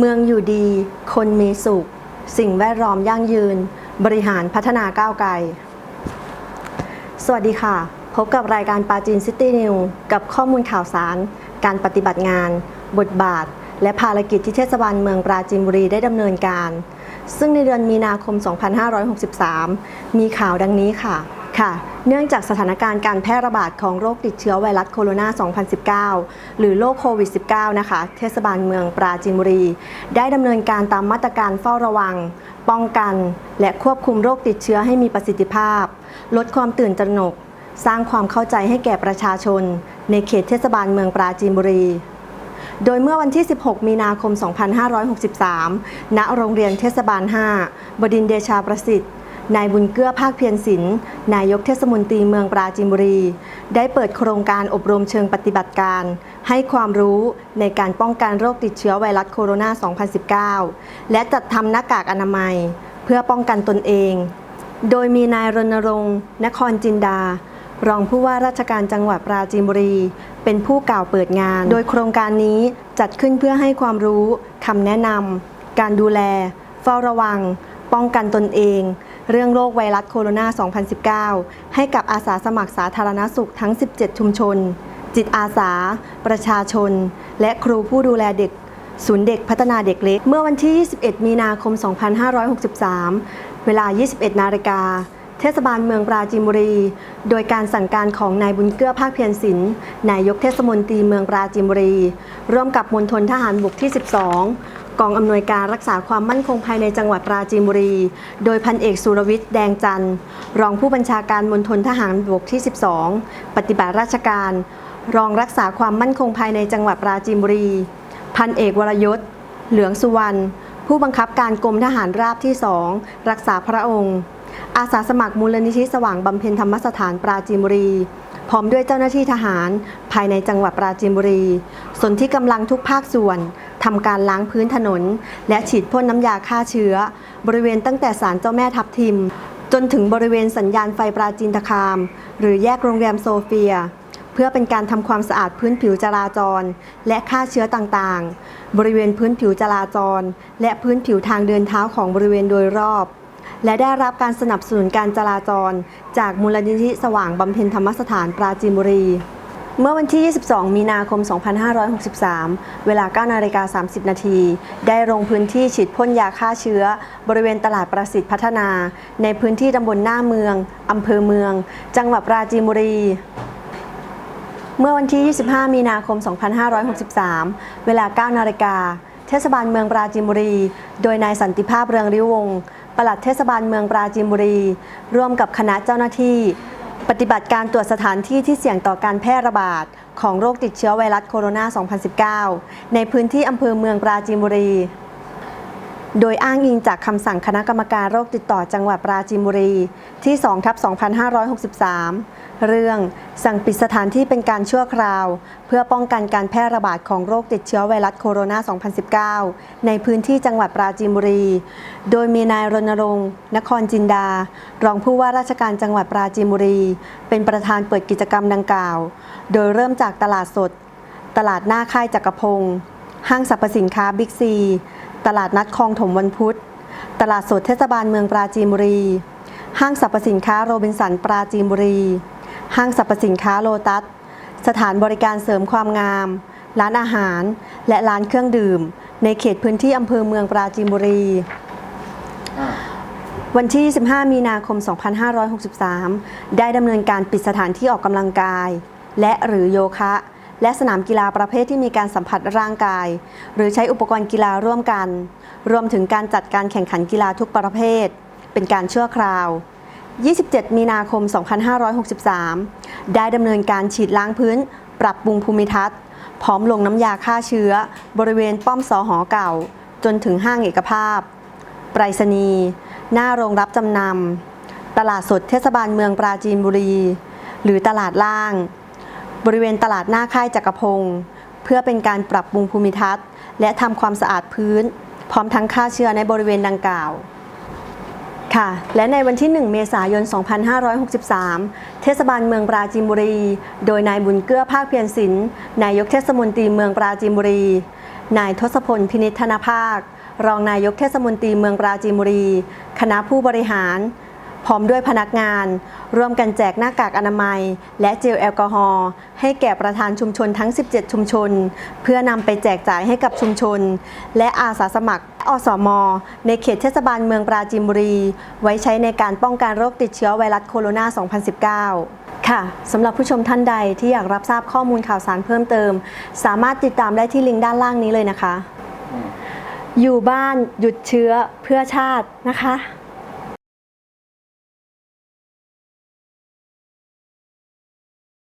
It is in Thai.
เมืองอยู่ดี คนมีสุข สิ่งแวดล้อมยั่งยืน บริหารพัฒนาก้าวไกล สวัสดีค่ะ พบกับรายการปาจีนซิตี้นิวกับข้อมูลข่าวสาร การปฏิบัติงาน บทบาท และภารกิจที่เทศบาลเมืองปราจีนบุรีได้ดำเนินการ ซึ่งในเดือนมีนาคม 2563 มีข่าวดังนี้ค่ะ ค่ะ เนื่องจากสถานการณ์การแพร่ระบาดของโรคติดเชื้อไวรัสโคโรนา 2019 หรือโรคโควิด -19 นะคะ เทศบาลเมืองปราจีนบุรี ได้ดำเนินการตามมาตรการเฝ้าระวัง ป้องกัน และควบคุมโรคติดเชื้อให้มีประสิทธิภาพ ลดความตื่นตระหนก สร้างความเข้าใจให้แก่ประชาชน ในเขตเทศบาลเมืองปราจีนบุรีโดยเมื่อวันที่ 16 มีนาคม 2563 ณ โรงเรียนเทศบาล 5 บดินทรเดชาประสิทธิ์ นายบุญเกื้อภาคเพียรศิลป์นายกเทศมนตรีเมืองปราจีนบุรี ได้เปิดโครงการอบรมเชิงปฏิบัติการ ให้ความรู้ในการป้องกันโรคติดเชื้อไวรัสโคโรนา 2019 และจัดทำหน้ากากอนามัย เพื่อป้องกันตนเอง โดยมีนายรณรงค์ นครจินดา รองผู้ว่าราชการจังหวัดปราจีนบุรี เป็นผู้กล่าวเปิดงาน โดยโครงการนี้จัดขึ้นเพื่อให้ความรู้คำแนะนำการดูแล เฝ้าระวัง ป้องกันตนเอง เรื่องโรคไวรัสโคโรนา 2019 ให้กับอาสาสมัครสาธารณสุขทั้ง 17 ชุมชน จิตอาสา ประชาชน และครูผู้ดูแลเด็กศูนย์เด็กพัฒนาเด็กเล็ก เมื่อวันที่ 21 มีนาคม 2563 เวลา 21 นาฬิกา เทศบาลเมืองปราจีนบุรี โดยการสั่งการของนายบุญเกื้อภาคเพียรศิลป์นายกเทศมนตรีเมืองปราจีนบุรี ร่วมกับมณฑลทหารบกที่ 12 กองอำนวยการรักษาความมั่นคงภายในจังหวัดปราจีนบุรี โดยพันเอกสุรวิทย์แดงจันทร์ รองผู้บัญชาการมณฑลทหารบกที่ 12 ปฏิบัติราชการ รองรักษาความมั่นคงภายในจังหวัดปราจีนบุรี พันเอกวรยศ เหลืองสุวรรณ ผู้บังคับการกรมทหารราบที่ 2 รักษาพระองค์ อาสาสมัครมูลนิธิสว่างบำเพ็ญธรรมสถานปราจีนบุรีพร้อมด้วยเจ้าหน้าที่ทหาร ภายในจังหวัดปราจีนบุรี ส่วนที่กำลังทุกภาคส่วน ทำการล้างพื้นถนน และฉีดพ่นน้ำยาฆ่าเชื้อ บริเวณตั้งแต่ศาลเจ้าแม่ทับทิม จนถึงบริเวณสัญญาณไฟปราจีนตคาม หรือแยกโรงแรมโซเฟีย เพื่อเป็นการทำความสะอาดพื้นผิวจราจร และฆ่าเชื้อต่างๆ บริเวณพื้นผิวจราจร และพื้นผิวทางเดินเท้าของบริเวณโดยรอบและได้รับการสนับสนุนการจราจร จากมูลนิธิสว่างบำเพ็ญธรรมสถานปราจีนบุรี เมื่อวันที่ 22 มีนาคม 2563 เวลา9นาฬิกา 30 นาที ได้ลงพื้นที่ฉีดพ่นยาฆ่าเชื้อ บริเวณตลาดประสิทธิ์พัฒนา ในพื้นที่ตำบลหน้าเมือง อำเภอเมือง จังหวัดปราจีนบุรีเมื่อวันที่ 25 มีนาคม 2563 เวลา 9 นาฬิกา เทศบาลเมืองปราจีนบุรี โดยนายสันติภาพเรืองริววงศ์ปลัดเทศบาลเมืองปราจีนบุรี ร่วมกับคณะเจ้าหน้าที่ ปฏิบัติการตรวจสถานที่ที่เสี่ยงต่อการแพร่ระบาด ของโรคติดเชื้อไวรัสโคโรนา 2019 ในพื้นที่อำเภอเมืองปราจีนบุรี โดยอ้างอิงจากคำสั่งคณะกรรมการโรคติดต่อจังหวัดปราจีนบุรี ที่2ทับ2563 เรื่องสั่งปิดสถานที่เป็นการชั่วคราว เพื่อป้องกันการแพร่ระบาดของโรคติดเชื้อไวรัสโคโรนา 2019 ในพื้นที่จังหวัดปราจีนบุรี โดยมีนายรณรงค์นครจินดา รองผู้ว่าราชการจังหวัดปราจีนบุรี เป็นประธานเปิดกิจกรรมดังกล่าว โดยเริ่มจากตลาดสด ตลาดหน้าค่ายจักรพงศ์ห้างสรรพสินค้าบิ๊กซี ตลาดนัดคลองถมวันพุธ ตลาดสดเทศบาลเมืองปราจีนบุรี ห้างสรรพสินค้าโรบินสันปราจีนบุรี ห้างสรรพสินค้าโลตัส สถานบริการเสริมความงาม ร้านอาหาร และร้านเครื่องดื่ม ในเขตพื้นที่อำเภอเมืองปราจีนบุรี วันที่25มีนาคม 2563 ได้ดำเนินการปิดสถานที่ออกกำลังกาย และหรือโยคะ และสนามกีฬาประเภทที่มีการสัมผัสร่างกาย หรือใช้อุปกรณ์กีฬาร่วมกัน รวมถึงการจัดการแข่งขันกีฬาทุกประเภท เป็นการชั่วคราว 27 มีนาคม 2563 ได้ดำเนินการฉีดล้างพื้น ปรับปรุงภูมิทัศน์ พร้อมลงน้ำยาฆ่าเชื้อ บริเวณป้อมสอหอเก่า จนถึงห้างเอกภาพไปรษณีย์หน้าโรงรับจำนำตลาดสดเทศบาลเมืองปราจีนบุรี หรือตลาดล่าง บริเวณตลาดหน้าค่ายจักรพงศ์เพื่อเป็นการปรับปรุงภูมิทัศน์ และทำความสะอาดพื้น พร้อมทั้งฆ่าเชื้อในบริเวณดังกล่าวค่ะและในวันที่ 1 เมษายน 2563 เทศบาลเมืองปราจีนบุรี โดยนายบุญเกื้อภาคเพียรศิลป์นายกเทศมนตรีเมืองปราจีนบุรี นายทศพลพินิษฐนภาค รองนายกเทศมนตรีเมืองปราจีนบุรี คณะผู้บริหาร พร้อมด้วยพนักงาน ร่วมกันแจกหน้ากากอนามัย และเจลแอลกอฮอล์ให้แก่ประธานชุมชนทั้ง 17 ชุมชน เพื่อนำไปแจกจ่ายให้กับชุมชน และอาสาสมัครอสม ในเขตเทศบาลเมืองปราจีนบุรี ไว้ใช้ในการป้องกันโรคติดเชื้อไวรัสโคโรนา 2019ค่ะสำหรับผู้ชมท่านใดที่อยากรับทราบข้อมูลข่าวสารเพิ่มเติม สามารถติดตามได้ที่ลิงก์ด้านล่างนี้เลยนะคะ อยู่บ้านหยุดเชื้อเพื่อชาตินะคะ